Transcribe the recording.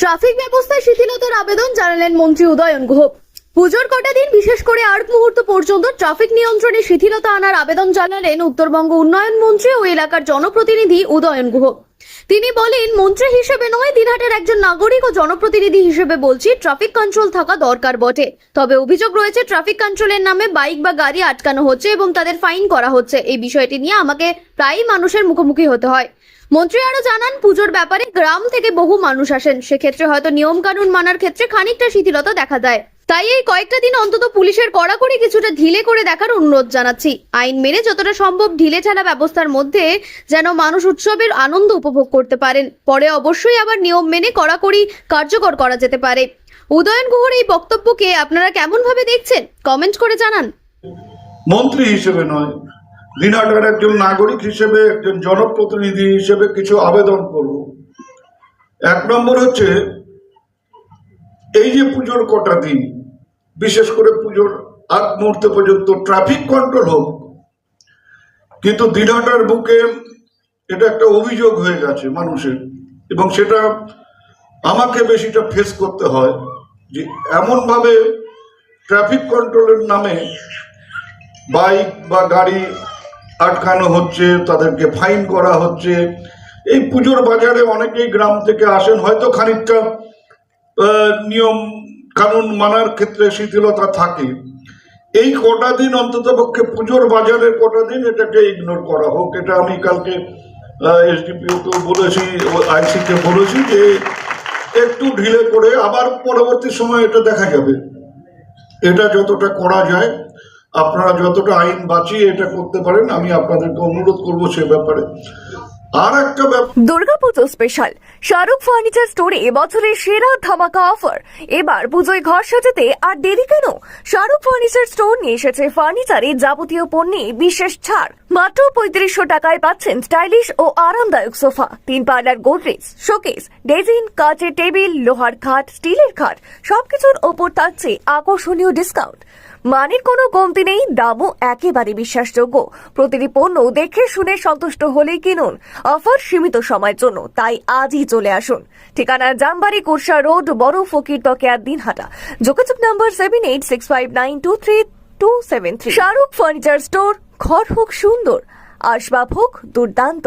Traffic ব্যবস্থায় শিথিলতার আবেদন জানালেন মন্ত্রী উদয়ন গুহ। পুজোর কটা দিন বিশেষ করে আট মুহূর্ত পর্যন্ত ট্রাফিক নিয়ন্ত্রণে শিথিলতা আনার আবেদন জানালেন উত্তরবঙ্গ উন্নয়ন মন্ত্রী ও এলাকার জনপ্রতিনিধি উদয়ন গুহ। তিনি বলেন, মন্ত্রী হিসেবে নয়, দিনহাটের একজন নাগরিক ও জনপ্রতিনিধি হিসেবে বলছি, ট্রাফিক কন্ট্রোল থাকা দরকার বটে। তবে অভিযোগ রয়েছে, ট্রাফিক কন্ট্রোলের নামে বাইক বা গাড়ি আটকানো হচ্ছে এবং তাদের ফাইন করা হচ্ছে। এই বিষয়টি নিয়ে আমাকে প্রায়ই মানুষের মুখোমুখি হতে হয়। মন্ত্রী আরও জানান, পুজোর ব্যাপারে গ্রাম থেকে বহু মানুষ আসেন। সেক্ষেত্রে হয়তো নিয়ম কানুন মানার ক্ষেত্রে খানিকটা শিথিলতা দেখা যায়। তাই এই কয়েকটা দিন অন্তত পুলিশের কড়াকড়ি কিছুটা ঢিলে করে দেখার অনুরোধ জানাচ্ছি। আইন মেনে যতটা সম্ভব ঢিলে ঢালা ব্যবস্থার মধ্যে যেন মানুষ উৎসবের আনন্দ উপভোগ করতে পারেন। পরে অবশ্যই আবার নিয়ম মেনে কড়াকড়ি কার্যকর করা যেতে পারে। উদয়ন গুহর এই বক্তব্যকে আপনারা কেমন ভাবে দেখছেন? কমেন্ট করে জানান। মন্ত্রী হিসেবে নয় দিনহাটার একজন নাগরিক হিসেবে, একজন জনপ্রতিনিধি হিসেবে কিছু আবেদন করব। এক নম্বর হচ্ছে, এই যে পুজোর কটা দিন, বিশেষ করে পুজোর আগ মুহূর্তে পর্যন্ত ট্রাফিক কন্ট্রোল হোক, কিন্তু দিনহাটার বুকে এটা একটা অভিযোগ হয়ে গেছে মানুষের, এবং সেটা আমাকে বেশিটা ফেস করতে হয় যে এমনভাবে ট্রাফিক কন্ট্রোলের নামে বাইক বা গাড়ি আটকানো হচ্ছে, তাদেরকে ফাইন করা হচ্ছে। এই পুজোর বাজারে অনেকেই গ্রাম থেকে আসেন, হয়তো খানিকটা নিয়ম কানুন মানার ক্ষেত্রে শিথিলতা থাকে। এই কটা দিন অন্তত পক্ষে পুজোর বাজারের কটা দিন এটাকে ইগনোর করা হোক। এটা আমি কালকে এসডিপিওকেও বলেছি আইসিকে বলেছি যে একটু ঢিলে করে আবার পরবর্তী সময় এটা দেখা যাবে। এটা যতটা করা যায়। আপনারা যতটা আইন বাঁচিয়ে এটা করতে পারেন, আমি আপনাদেরকে অনুরোধ করব সে ব্যাপারে। দুর্গাপুজো স্পেশাল শাহরুখ ফার্নিচার স্টোরে এবছরের সেরা ধামাকা অফার এবার পুজোয় ঘর সাজাতে আর দেরি কেন? শাহরুখ ফার্নিচার স্টোর নিয়ে এসেছে ফার্নিচারে যাবতীয় পণ্যে বিশেষ ছাড়। মাত্র পঁয়ত্রিশশো টাকায় পাচ্ছেন স্টাইলিশ ও আরামদায়ক সোফা, তিন পার্লার গোদরেজ শোকেস ডেজিন কাচের টেবিল লোহার খাট স্টিলের খাট, সবকিছুর ওপর থাকছে আকর্ষণীয় ডিসকাউন্ট মানের কোনো কমতি নেই, দামও একেবারে বিশ্বাসযোগ্য। প্রতিটি পণ্য দেখে শুনে সন্তুষ্ট হলেই কিনুন। অফার সীমিত সময়ের জন্য, তাই আজই চলে আসুন। ঠিকানা জামবাড়ি কুরসা রোড, বড় ফকির তকেয়া দিনহাটা। যোগাযোগ number seven eight six five nine two three two seven three Shahrukh furniture store, ঘর হোক সুন্দর, আসবাব হোক দুর্দান্ত।